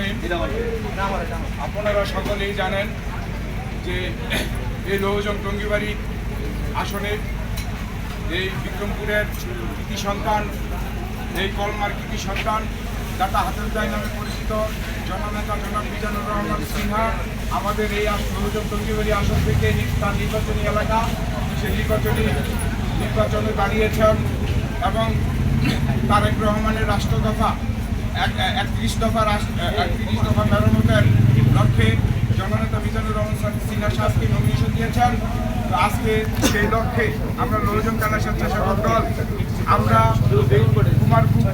রাহিম আপনারা সকলেই জানেন যে এই লৌহজন টঙ্গিবাড়ি আসনে এই বিক্রমপুরের কৃতি সন্তান, এই কলমার কৃতি সন্তান, দাতা হাতেরদাই নামে পরিচিত জননেতা জনাব মিজানুর রহমান সিনহা, আমাদের এই লৌহজন টঙ্গিবাড়ি আসন থেকে তার নির্বাচনী এলাকা সেই নির্বাচনী নির্বাচনে দাঁড়িয়েছেন এবং তারেক রহমানের রাষ্ট্র দফা এক- একত্রিশ দফা রাষ্ট্র একত্রিশ দফা মেরামতের লক্ষ্যে জননেতা মিজানুর রহমান সিনহা সাহেবকে নমিনেশন দিয়েছেন। আজকে সেই লক্ষ্যে আমরা লোকজন থানা স্বেচ্ছাসেবক দল, আমরা কুমারপুর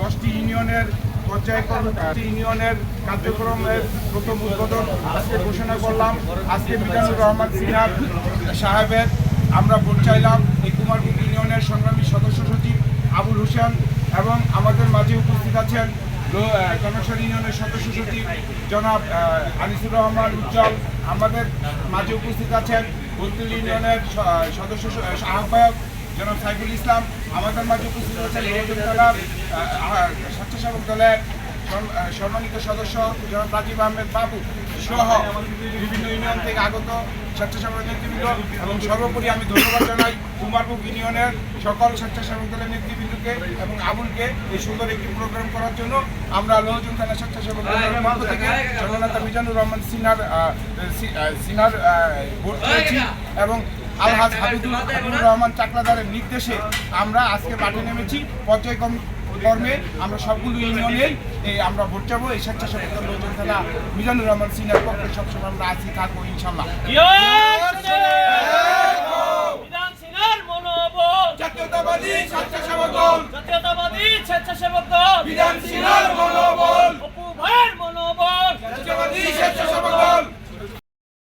দশটি ইউনিয়নের পর্যায়ক্রমে ইউনিয়নের কার্যক্রমের প্রথম উদ্বোধন আজকে ঘোষণা করলাম। আজকে মিজানুর রহমান সিনহা সাহেবের আমরা ভোট চাইলাম। এই কুমারপুর ইউনিয়নের সংগ্রামী সদস্য সচিব আবুল হোসেন এবং আমাদের মাঝে উপস্থিত আছেন কনকশন ইউনিয়নের সদস্য সচিব জনাব আনিসুর রহমান উজ্জ্বল। আমাদের মাঝে উপস্থিত আছেন বলতুল ইউনিয়নের সদস্য আহ্বায়ক জনাব সাইফুল ইসলাম। আমাদের মাঝে উপস্থিত আছেন স্বেচ্ছাসেবক দলের সম্মানিত সদস্য জনাব রাজীব আহমেদ বাবু সহ বিভিন্ন ইউনিয়ন থেকে আগত স্বেচ্ছাসেবক নেতৃবৃন্দ এবং সর্বোপরি আমি ধন্যবাদ জানাই কুমারপুর ইউনিয়নের সকল স্বেচ্ছাসেবক দলের নেতৃবৃন্দকে এবং আবুলকে এই সুন্দর একটি প্রোগ্রাম করার জন্য আমরা লোহজন থানা স্বেচ্ছাসেবক দলের থেকে জননেতা মিজানুর রহমান সিনহার সিনহার ভোট পেয়েছি এবং আলহাজ হাবিবুর রহমান চাকলাদারের নির্দেশে আমরা আজকে মাঠে নেমেছি। পর্যায়ক্রম কর্মে আমরা সবগুলো ইউনিয়নেই আমরা ভোট যাব এই স্বেচ্ছাসেবক দল লোকজন থানা মিজানুর রহমান সিনহার পক্ষে সবসময় আমরা আছি থাকব ইনশাল্লাহ জাতীয়তাবাদী স্বেচ্ছাসেবক দল। জাতীয়তাবাদী স্বেচ্ছাসেবক দল। বিধান সিনহার মনোবল